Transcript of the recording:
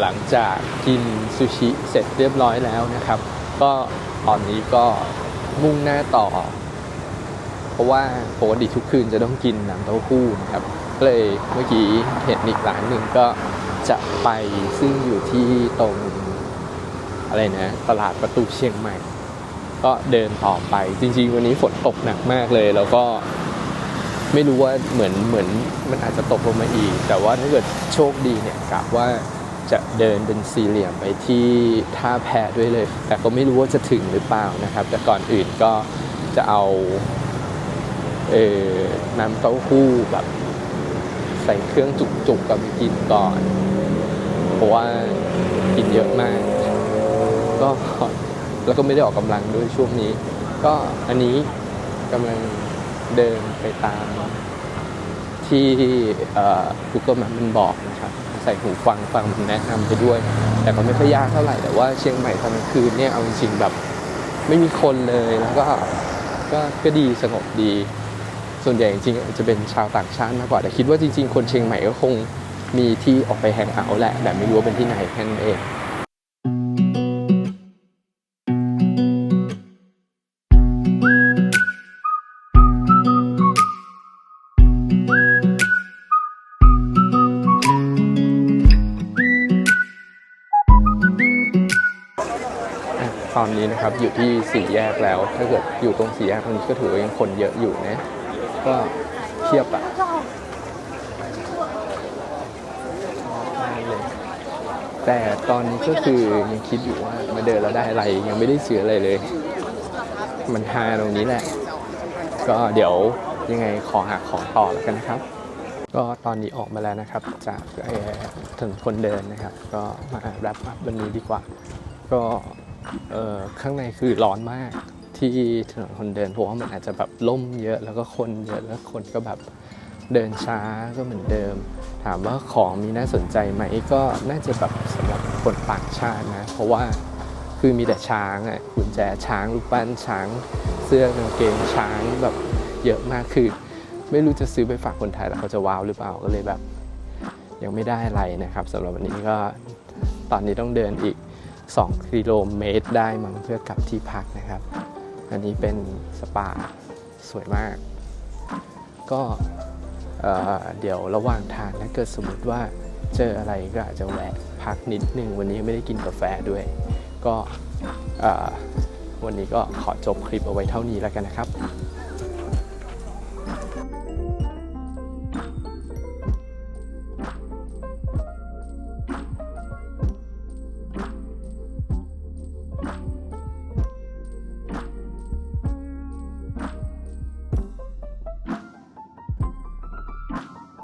หลังจากกินซูชิเสร็จเรียบร้อยแล้วนะครับ ก็ตอนนี้ก็มุ่งหน้าต่อ เพราะว่าปกติทุกคืนจะต้องกินน้ำเต้าหู้นะครับก็เลยเมื่อกี้เห็นอีกร้านหนึ่งก็จะไปซึ่งอยู่ที่ตรงอะไรนะตลาดประตูเชียงใหม่ ก็เดินต่อไปจริง ๆ วันนี้ฝนตกหนักมากเลย แล้วก็ไม่รู้ว่าเหมือนเหมือนมันอาจจะตกลงมาอีก แต่ว่าถ้าเกิดโชคดีเนี่ยกะว่า จะเดินเป็นสี่เหลี่ยมไปที่ท่าแพด้วยเลย แต่ก็ไม่รู้ว่าจะถึงหรือเปล่านะครับ แต่ก่อนอื่นก็จะเอาเออน้ำเต้าหู้แบบใส่เครื่องจุกๆกับกินก่อน เพราะว่ากินเยอะมาก ก็แล้วก็ไม่ได้ออกกำลังด้วยช่วงนี้ ก็อันนี้กำลังเดินไปตามที่ Google Map มันบอกนะครับ ใส่หูฟังฟังแนะนำไปด้วย แต่ก็ไม่ค่อยยากเท่าไหร่แต่ว่าเชียงใหม่ตอนกลางคืนเนี่ยเอาจริงแบบไม่มีคนเลยแล้วก็ก็ก็ดีสงบดี ส่วนใหญ่จริงๆจะเป็นชาวต่างชาติมากกว่าแต่คิดว่าจริง ๆ คนเชียงใหม่ก็คงมีที่ออกไปแฮงเอาท์แหละแต่ไม่รู้ว่าเป็นที่ไหนแค่นั้นเอง ตอนนี้นะครับอยู่ที่สี่แยกแล้ว ถ้าเกิดอยู่ตรงสี่แยกตรงนี้ก็ถือว่ายังคนเยอะอยู่นะ ก็เทียบอะแต่ตอนนี้ก็คือยังคิดอยู่ว่ามาเดินแล้วได้อะไรยังไม่ได้ซื้ออะไรเลย มันฮาตรงนี้แหละ ก็เดี๋ยวยังไงขอหาของต่อแล้วกันนะครับ ก็ตอนนี้ออกมาแล้วนะครับ จากเอ่อถนนคนเดินนะครับ ก็มาแรปอัพวันนี้ดีกว่า ก็ ข้างในคือร้อนมากที่ถนนคนเดินเพราะว่ามันอาจจะแบบล่มเยอะแล้วก็คนเยอะแล้วคนก็แบบเดินช้าก็เหมือนเดิม ถามว่าของมีน่าสนใจไหมก็น่าจะแบบสำหรับคนต่างชาตินะ เพราะว่าคือมีแต่ช้างอะกุญแจช้างรูปปั้นช้าง เสื้อกางเกงช้างแบบเยอะมากคือ ไม่รู้จะซื้อไปฝากคนไทยแล้วเขาจะว้าวหรือเปล่าก็เลยแบบ ยังไม่ได้อะไรนะครับสำหรับวันนี้ก็ตอนนี้ต้องเดินอีก 2กิโลเมตรได้มั้งเพื่อกลับที่พักนะครับ อันนี้เป็นสปาสวยมาก ก็เเดี๋ยวระหว่างทางถ้าเกิดสมมติว่าเจออะไรก็อาจจะแวะพักนิดนึง วันนี้ไม่ได้กินกาแฟด้วย ก็วันนี้ก็ขอจบคลิปเอาไว้เท่านี้แล้วกันนะครับ